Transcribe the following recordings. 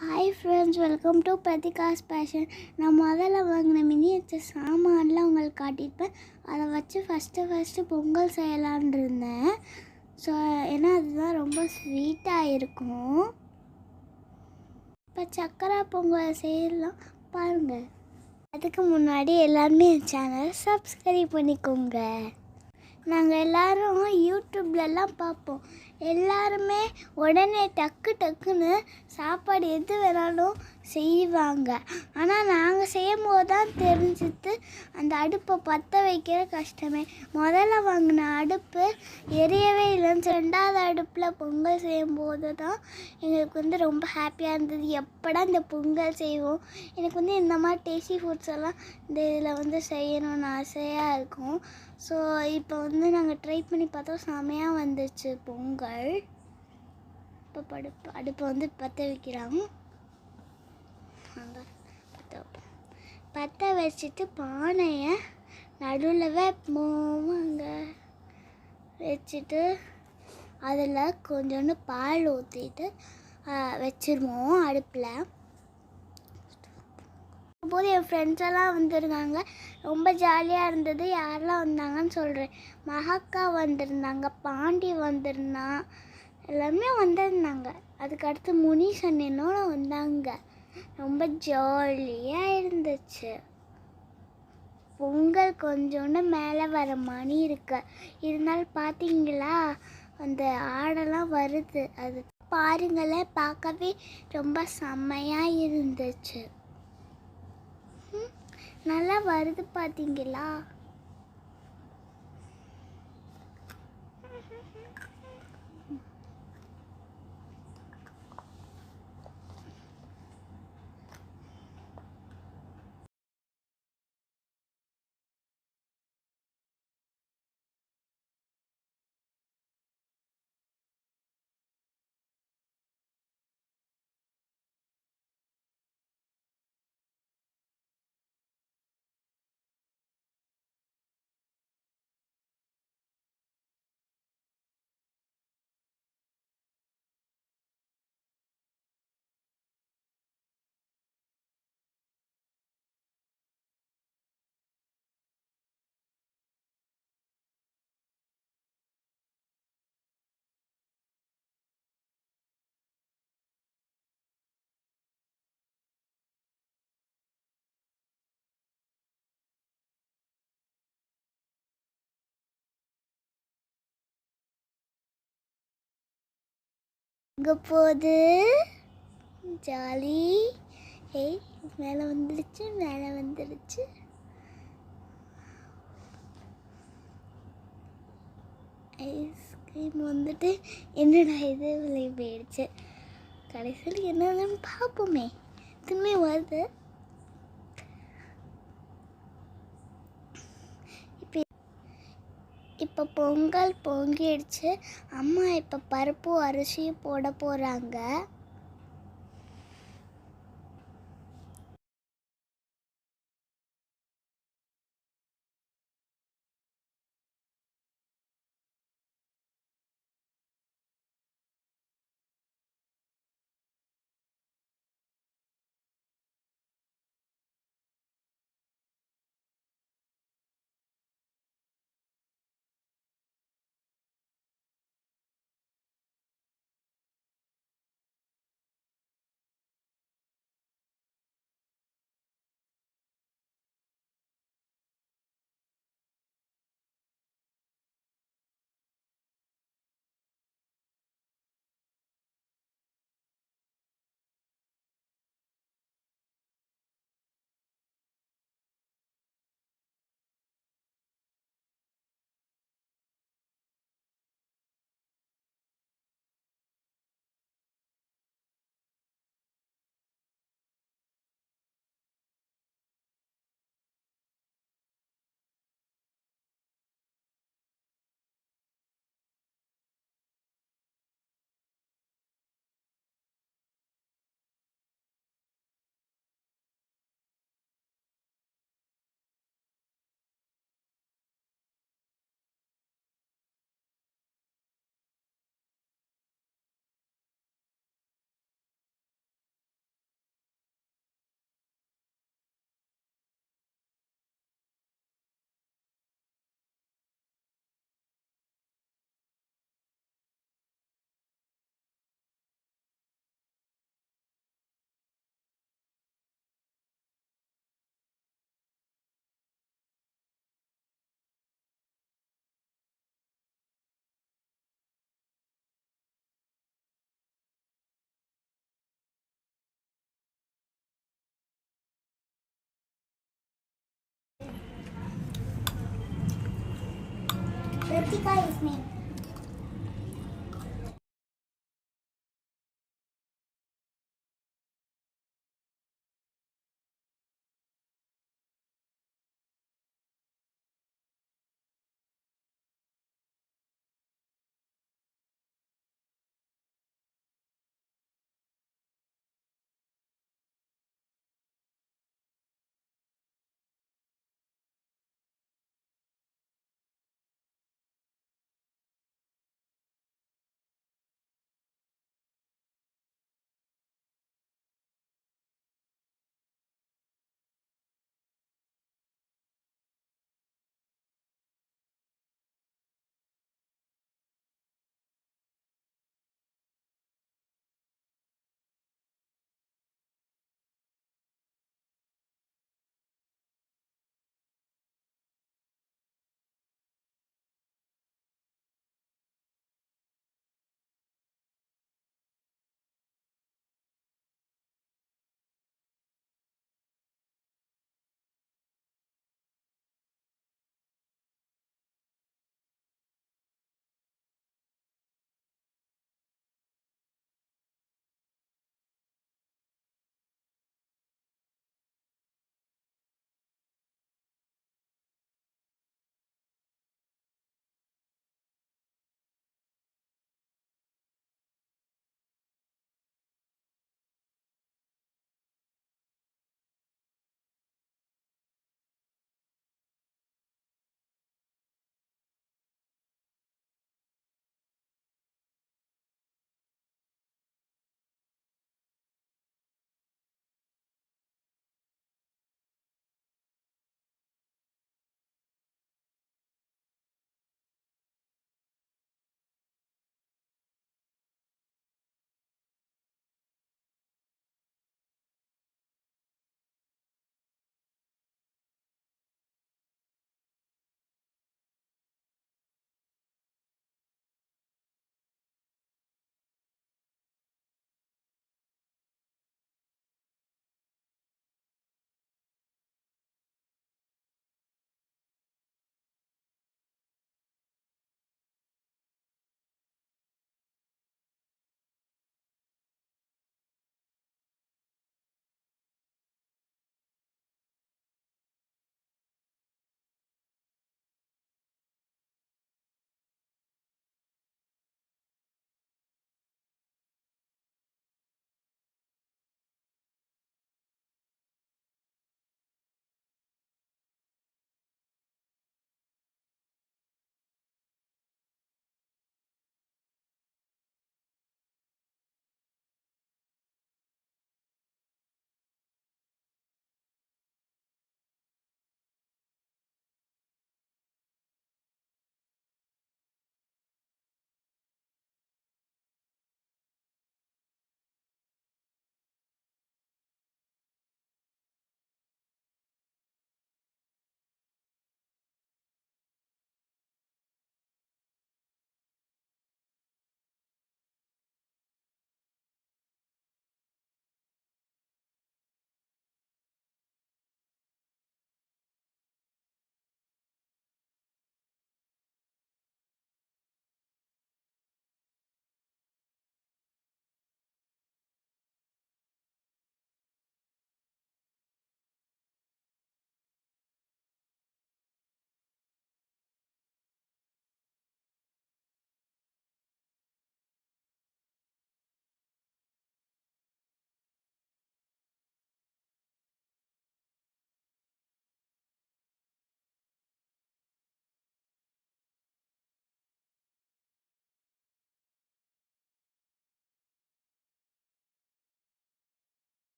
Hi friends welcome to Prathika's fashion நான் முதல்ல வாங்கின மினியேச்சர் சாமான்லாம் உங்களுக்கு காட்டியிருப்பேன். அதை வச்சு ஃபஸ்ட்டு ஃபஸ்ட்டு பொங்கல் செய்யலான் இருந்தேன். ஸோ ஏன்னா அதுதான் ரொம்ப ஸ்வீட்டாக இருக்கும். இப்போ சக்கரை பொங்கல் செய்யலாம். பாருங்கள் அதுக்கு முன்னாடி எல்லாருமே என் சேனலை சப்ஸ்கிரைப் பண்ணிக்கோங்க. நாங்கள் எல்லோரும் யூடியூப்லலாம் பார்ப்போம். எல்லாருமே உடனே டக்கு டக்குன்னு சாப்பாடு எது வேணாலும் செய்வாங்க. ஆனால் நாங்கள் செய்யும் போது தான் தெரிஞ்சுது அந்த அடுப்பை பற்ற வைக்கிற கஷ்டமே. முதல்ல வாங்கின அடுப்பு எரியவே இல்லைன்னு ரெண்டாவது அடுப்பில் பொங்கல் செய்யும் போது தான் எங்களுக்கு வந்து ரொம்ப ஹாப்பியாக இருந்தது. எப்படா இந்த பொங்கல் செய்வோம்? எனக்கு வந்து இந்த மாதிரி டேஸ்டி ஃபுட்ஸ் எல்லாம் இந்த இதில் வந்து செய்யணும்னு ஆசையாக இருக்கும். ஸோ இப்போ வந்து நாங்கள் ட்ரை பண்ணி பார்த்தோம். செமையாக வந்துச்சு பொங்கல். இப்போ படுப்பு அடுப்பை வந்து பற்ற வைக்கிறாங்க பற்ற வைப்போம் பற்ற வச்சுட்டு பானையை நடுவில் வைப்போமாங்க வச்சுட்டு அதில் கொஞ்சோண்டு பால் ஊற்றிட்டு வச்சிருவோம் அடுப்பில். போது என் ஃப்ரெண்ட்ஸ் எல்லாம் வந்திருந்தாங்க ரொம்ப ஜாலியாக இருந்தது. யாரெல்லாம் வந்தாங்கன்னு சொல்கிறேன் மகாக்கா வந்திருந்தாங்க பாண்டி வந்திருந்தான். எல்லாமே வந்திருந்தாங்க. அதுக்கடுத்து முனீஷன் என்னோட வந்தாங்க. ரொம்ப ஜாலியாக இருந்துச்சு. பொங்கல் கொஞ்சோண்டு மேலே வர மணி இருக்கு. இருந்தாலும் பார்த்தீங்களா அந்த ஆடெல்லாம் வருது. அது பாருங்களேன் பார்க்கவே ரொம்ப செம்மையாக இருந்துச்சு. நல்லா வருது பார்த்தீங்களா இங்கே போகுது? ஜாலி. ஏய் மேலே வந்துடுச்சு மேலே வந்துடுச்சு ஐஸ்கிரீம் வந்துட்டு என்னடா இது? விலை போயிடுச்சு. கடைசியில் என்னன்னு பார்ப்போமே. திரும்பி வருது இப்போ இப்போ பொங்கல் பொங்கிடுச்சு. அம்மா இப்போ பருப்பு அரிசியும் போட போகிறாங்க चिका इसमें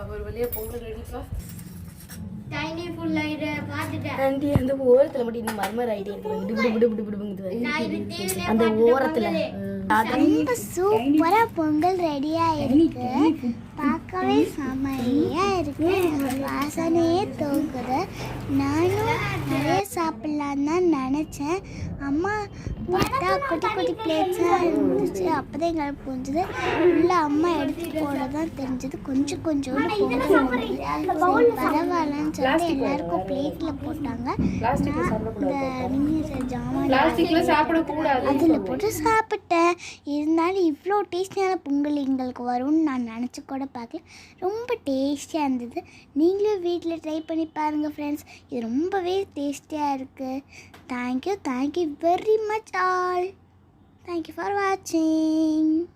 அப்ப ஒரு வழியா பொங்கல் ரெடிப்பா டைனி ஃபுல் ஆயிடு பார்த்துட்டேன். ஆண்டி அந்த ஓரத்துல மட்டும் இன்னும் மர்மர் ஐடியா இருக்கு. விடு விடு விடு விடு விடுங்குது அந்த ஓரத்துல. ரொம்ப சூப்பரா பொங்கல் ரெடியா இருக்கு. பார்க்கவே செமையா இருக்கு. வாசனையே தூக்குது. நானும் நிறைய சாப்பிடலான்னு தான் நினச்சேன். அம்மா பார்த்தா குட்டி குட்டி பிளேட்ஸாக இருந்துச்சு. அப்போதான் எங்களுக்கு புரிஞ்சுது. உள்ள அம்மா எடுத்து போட தான் தெரிஞ்சது. கொஞ்சம் கொஞ்சோண்டு. சரி, பரவாயில்லன்னு சொல்லிட்டு எல்லாருக்கும் பிளேட்டில் போட்டாங்க. இந்த மினி ஜாமான் அதில் போட்டு சாப்பிட்டேன். இருந்தாலும் இவ்வளோ டேஸ்டியான பொங்கல் எங்களுக்கு வரும்னு நான் நினச்சி கூட பார்க்கல. ரொம்ப டேஸ்டியாக இருந்தது. நீங்களும் வீட்டில் ட்ரை பண்ணி பாருங்கள் ஃப்ரெண்ட்ஸ் இது ரொம்பவே டேஸ்டியாக இருக்குது thank you thank you very much all. Thank you for watching.